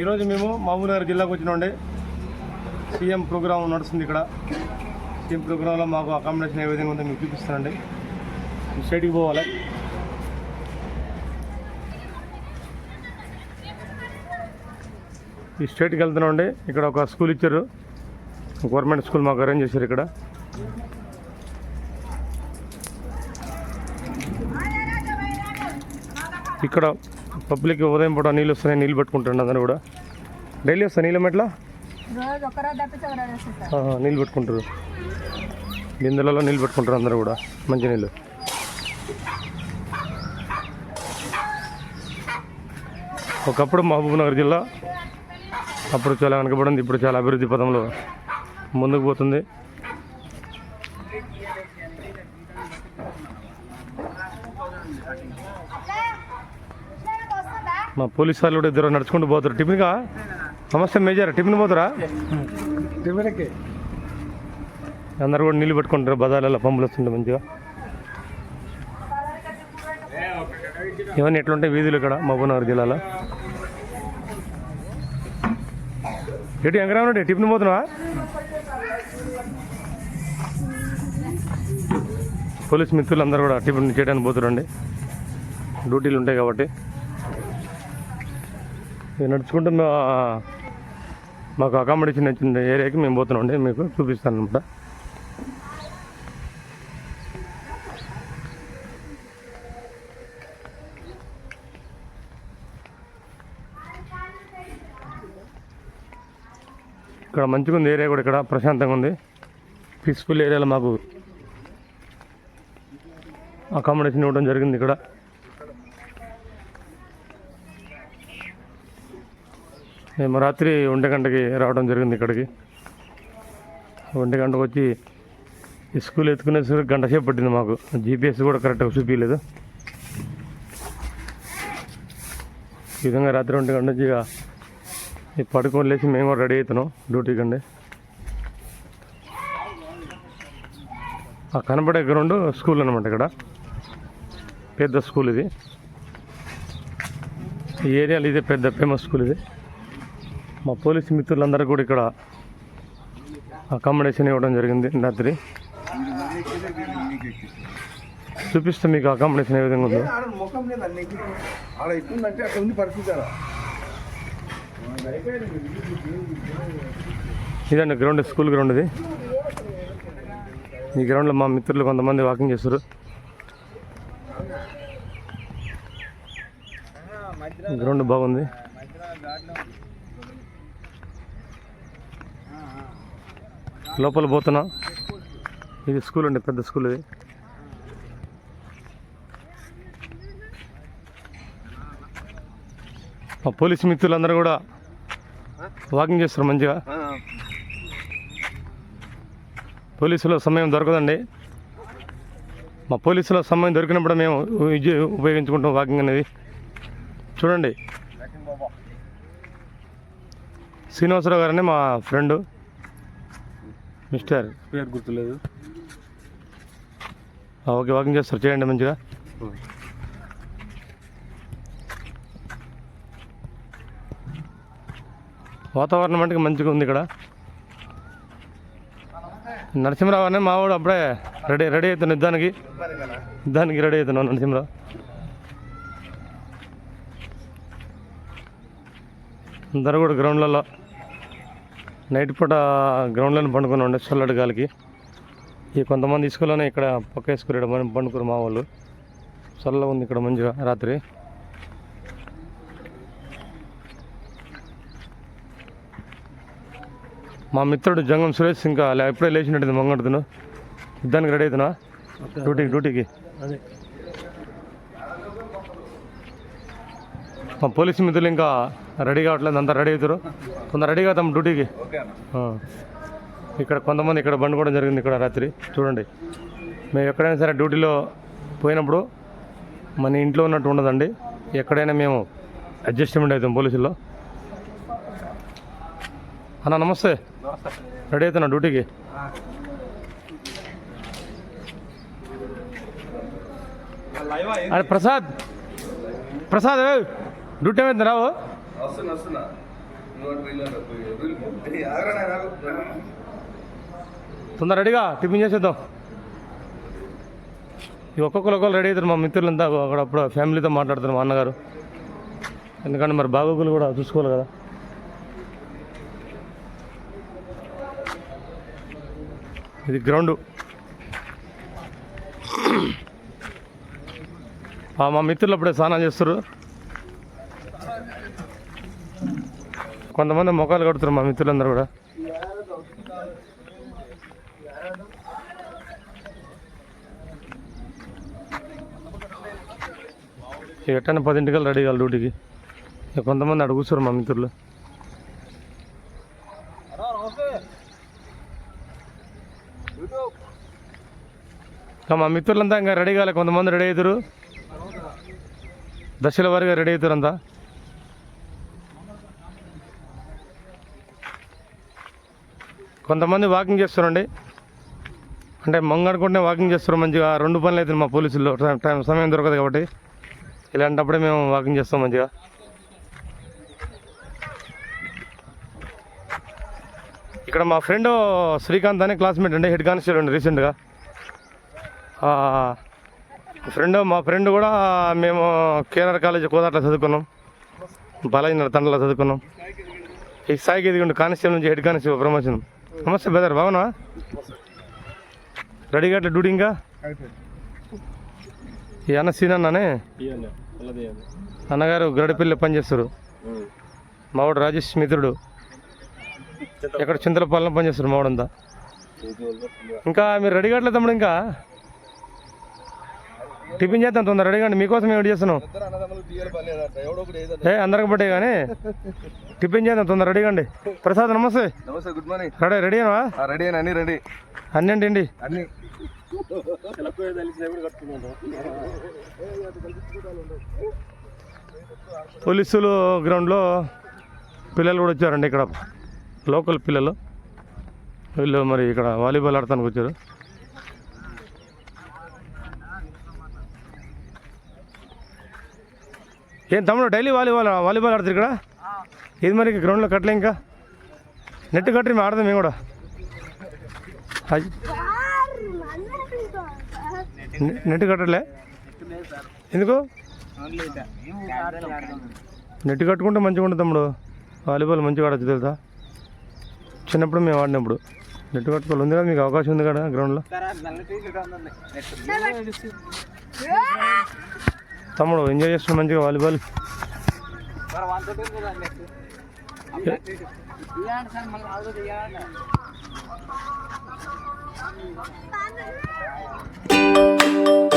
ఈరోజు మేము మహబూబ్నగర్ జిల్లాకు వచ్చినండి. సీఎం ప్రోగ్రాం నడుస్తుంది ఇక్కడ. సీఎం ప్రోగ్రాంలో మాకు అకామిడేషన్ ఏ విధంగా ఉందో మీకు చూపిస్తానండి. స్టేట్కి పోవాలి. ఈ స్టేట్కి వెళ్తున్నామండి. ఇక్కడ ఒక స్కూల్ ఇచ్చారు. గవర్నమెంట్ స్కూల్ మాకు అరేంజ్ చేశారు ఇక్కడ. ఇక్కడ పబ్లిక్ ఉదయం పూట నీళ్ళు వస్తున్నాయి నీళ్ళు పెట్టుకుంటారు అందరూ కూడా. డైలీ వస్తాయి నీళ్ళు ఆహా, నీళ్ళు పెట్టుకుంటారు. బిందెలలో నీళ్ళు పెట్టుకుంటారు అందరూ కూడా మంచి నీళ్ళు. ఒకప్పుడు మహబూబ్నగర్ జిల్లా అప్పుడు చాలా వెనకబడింది ఇప్పుడు చాలా అభివృద్ధి పదంలో ముందుకు పోతుంది. మా పోలీస్ వాళ్ళు కూడా ఇద్దరు నడుచుకుంటూ పోతారు. టిఫిన్గా నమస్తే మేజర్ టిఫిన్ పోతారా? టిఫిన్కి? అందరు కూడా నీళ్ళు పెట్టుకుంటారు బజార్లలో పంపులు వస్తుంటే మంచిగా. ఇవన్నీ ఎట్లుంటాయి వీధులు ఇక్కడ మహబూబ్నగర్ జిల్లాలో? ఎటు ఎంకరామండి టిఫిన్ పోతున్నావా? పోలీస్ మిత్రులు అందరూ కూడా టిఫిన్ చేయడానికి పోతారండి డ్యూటీలు ఉంటాయి కాబట్టి. నడుచుకుంటూ మా మాకు అకామిడేషన్ వచ్చిన ఏరియాకి మేము పోతున్నామండి మీకు చూపిస్తాను అనమాట ఇక్కడ మంచిగా ఉంది. ఏరియా కూడా ఇక్కడ ప్రశాంతంగా ఉంది. పీస్ఫుల్ ఏరియాలో మాకు అకామిడేషన్ ఇవ్వడం జరిగింది ఇక్కడ. మేము రాత్రి ఒంటి గంటకి రావడం జరిగింది ఇక్కడికి. ఒంటి గంటకు వచ్చి స్కూల్ ఎత్తుకునేసరికి గంట సేపు పట్టింది మాకు. జీపీఎస్ కూడా కరెక్ట్గా చూపించలేదు ఈ విధంగా రాత్రి ఒంటి గంట నుంచి ఇక ఈ పడుకొని లేచి మేము కూడా రెడీ అవుతున్నాం డ్యూటీకి అండి ఆ కనబడే గ్రౌండ్ స్కూల్ అనమాట ఇక్కడ. పెద్ద స్కూల్ ఇది. ఈ ఏరియాలో ఇదే పెద్ద ఫేమస్ స్కూల్ ఇది. మా పోలీస్ మిత్రులందరూ కూడా ఇక్కడ అకామిడేషన్ ఇవ్వడం జరిగింది రాత్రి. చూపిస్తే మీకు అకామిడేషన్ ఏ విధంగా ఉందో. ఇదండి గ్రౌండ్ స్కూల్ గ్రౌండ్ ఇది. ఈ గ్రౌండ్లో మా మిత్రులు కొంతమంది వాకింగ్ చేస్తారు. గ్రౌండ్ బాగుంది. లోపల పోతున్నా. ఇది స్కూల్ అండి పెద్ద స్కూల్ ఇది. మా పోలీస్ మిత్రులందరూ కూడా వాకింగ్ చేస్తారు మంచిగా. పోలీసుల సమయం దొరకదండి. మా పోలీసుల సమయం దొరికినప్పుడు మేము ఉపయోగించుకుంటాం వాకింగ్ అనేది. చూడండి. శ్రీనివాసరావు గారని మా ఫ్రెండ్. మిస్టర్. పేరు గుర్తులేదు. ఓకే వాకింగ్ చేస్తారు చేయండి మంచిగా. వాతావరణం అంటే మంచిగా ఉంది ఇక్కడ. నరసింహరావు అనే మావాడు అప్పుడే రెడీ రెడీ అవుతాను యుద్ధానికి యుద్ధానికి రెడీ అవుతున్నాను నరసింహరావు. అందరూ కూడా గ్రౌండ్లలో నైట్ పూట గ్రౌండ్లో పండుకొని ఉండే చల్లటి గాలికి. ఈ కొంతమంది ఇసుకలోనే ఇక్కడ పక్క వేసుకురాడు మనం పండుకురు మా వాళ్ళు. చల్లగా ఉంది ఇక్కడ మంచిగా రాత్రి. మా మిత్రుడు జంగం సురేష్ ఇంకా ఇప్పుడే లేచినట్టు మంగడుతును యుద్ధానికి రెడీ అవుతున్నా? డ్యూటీకి డ్యూటీకి. అదే. మా పోలీసు మిత్రులు ఇంకా రెడీ కావట్లేదు అంతా రెడీ అవుతారు కొంత రెడీ అవుతాం డ్యూటీకి. ఇక్కడ కొంతమంది ఇక్కడ బండుకోవడం జరిగింది ఇక్కడ రాత్రి. చూడండి. మేము ఎక్కడైనా సరే డ్యూటీలో పోయినప్పుడు మన ఇంట్లో ఉన్నట్టు ఉండదండి. ఎక్కడైనా మేము అడ్జస్ట్మెంట్ అవుతాం పోలీసుల్లో. అన్న నమస్తే. రెడీ అవుతున్నా డ్యూటీకి? అరే ప్రసాద్. ప్రసాద్ డ్యూటీ ఏమైంది రావు? వస్తున్నా వస్తున్నా. తొందర రెడీగా? టిఫిన్ చేసేద్దాం. ఈ ఒక్కొక్కరు ఒకరు రెడీ అవుతారు మా మిత్రులంతా అక్కడ అప్పుడు ఫ్యామిలీతో మాట్లాడతారు మా అన్నగారు. ఎందుకంటే మరి బాగోగులు కూడా చూసుకోవాలి కదా. ఇది గ్రౌండ్. మా మిత్రులు అప్పుడే స్నానం చేస్తారు. కొంతమంది మొఖాలు కడుతున్నారు మా మిత్రులందరూ కూడా. ఎట్టని పదింటికల్ రెడీ కాదు డ్యూటీకి. కొంతమంది అక్కడ మా మిత్రులు. మా మిత్రులంతా ఇంకా రెడీ కాలే కొంతమంది రెడీ అవుతారు దశల వారీగా రెడీ అవుతారు అంతా. కొంతమంది వాకింగ్ చేస్తారండి. అంటే మంగడుకుంటే వాకింగ్ చేస్తారు మంచిగా. రెండు పనులు అవుతుంది మా పోలీసుల్లో. టైం- టైం సమయం దొరకదు కాబట్టి. ఇలాంటప్పుడే మేము వాకింగ్ చేస్తాం మంచిగా. ఇక్కడ మా ఫ్రెండ్ శ్రీకాంత్ అనే క్లాస్మేట్ అండి. హెడ్ కానిస్టేబుల్ అండి రీసెంట్గా. ఫ్రెండ్ మా ఫ్రెండ్ కూడా మేము కేరళ కాలేజ్ కోదాట్లో చదువుకున్నాం. బాలాజీ తండ్రిలో చదువుకున్నాం. ఈ స్థాయికి ఎదిగిండు కానిస్టేబుల్ నుంచి హెడ్ కానిస్టేబుల్ ప్రమోషన్ నమస్తే బ్రదర్ బాగునా రెడీగా అట్లా డ్యూటీ ఇంకా ఈ అన్న సీన్ అన్ననే? అన్నగారు గరడిపల్లి పనిచేస్తారు మావాడు రాజేష్ మిత్రుడు. ఎక్కడ చింతలపాలెం పనిచేస్తారు మావాడంతా ఇంకా మీరు రెడీగా కావట్లేదు తమ్ముడు ఇంకా? టిఫిన్ చేద్దాం తొందర రెడీ కండి మీకోసం ఏమిటి చేస్తున్నాం ఏ అందరికి పట్టే కానీ టిఫిన్ చేద్దాం తొందర కండి ప్రసాద్ నమస్తే. నమస్తే గుడ్ మార్నింగ్. రెడీ రెడీ అనా రెడీ అని అన్ని రెడీ. అన్నీ అండి అన్ని. పోలీసులు గ్రౌండ్లో పిల్లలు కూడా వచ్చారండి ఇక్కడ. లోకల్ పిల్లలు. వీళ్ళు మరి ఇక్కడ వాలీబాల్ ఆడటానికి వచ్చారు. ఏం తమ్ముడు డైలీ వాలీబాల్ వాలీబాల్ ఆడతారు ఇక్కడ? ఇది మరి గ్రౌండ్లో కట్టలే ఇంకా? నెట్ కట్టి మేము ఆడదాం మేము కూడా. నెట్ కట్టలే ఎందుకు? నెట్ కట్టుకుంటే మంచిగా ఉంటుంది తమ్ముడు. వాలీబాల్ మంచిగా ఆడచ్చు తెలుసా? చిన్నప్పుడు మేము ఆడినప్పుడు. నెట్ కట్టుకోవాలి. ఉంది కదా మీకు అవకాశం ఉంది కదా గ్రౌండ్లో తమ్ముడు ఎంజాయ్ చేస్తున్నాడు మంచిగా వాలీబాల్ Thank